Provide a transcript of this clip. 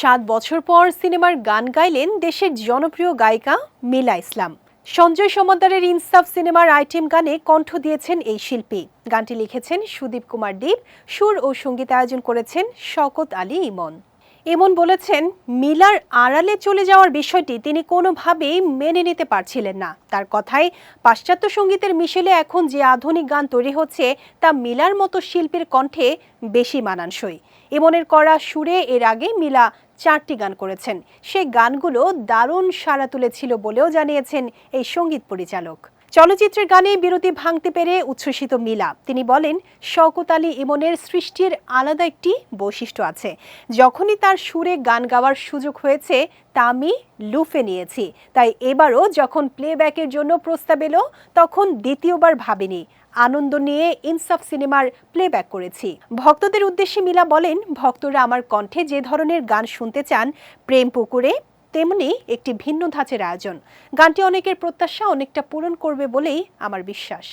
সাত বছর পর সিনেমার গান গাইলেন দেশের জনপ্রিয় গায়িকা মিলা ইসলাম। সঞ্জয় সমাদ্দারের ইনসাফ সিনেমার আইটেম গানে কণ্ঠ দিয়েছেন এই শিল্পী। গানটি লিখেছেন সুদীপ কুমার দীপ। সুর ও সংগীত আয়োজন করেছেন শকত আলী ইমন। ইমন বলেছেন, মিলার আড়ালে চলে যাওয়ার বিষয়টি তিনি কোনোভাবেই মেনে নিতে পারছিলেন না। তার কথায়, পাশ্চাত্য সঙ্গীতের মিশেলে এখন যে আধুনিক গান তৈরি হচ্ছে, তা মিলার মতো শিল্পীর কণ্ঠে বেশি মানানসই। এমনের করা সুরে এর আগে মিলা চারটি গান করেছেন। সেই গানগুলো দারুণ সাড়া তুলেছিল বলেও জানিয়েছেন এই সংগীত পরিচালক। চলচ্চিত্রের গানে বিরতি ভাঙতে পেরে উচ্ছ্বসিত মিলা। তিনি বলেন, শওকত আলী ইমনের সৃষ্টির আলাদা একটি বৈশিষ্ট্য আছে। যখনই তার সুরে গান গাওয়ার সুযোগ হয়েছে, তা আমি লুফে নিয়েছি। তাই এবারও যখন প্লেব্যাকের জন্য প্রস্তাব এলো, তখন দ্বিতীয়বার ভাবিনি। আনন্দ নিয়ে ইনসাফ সিনেমার প্লেব্যাক করেছি। ভক্তদের উদ্দেশ্যে মিলা বলেন, ভক্তরা আমার কণ্ঠে যে ধরনের গান শুনতে চান, প্রেম পুকুরে তেমনি একটি ভিন্ন ধাঁচের আয়োজন। গানটি অনেকের প্রত্যাশা অনেকটা পূরণ করবে বলেই আমার বিশ্বাস।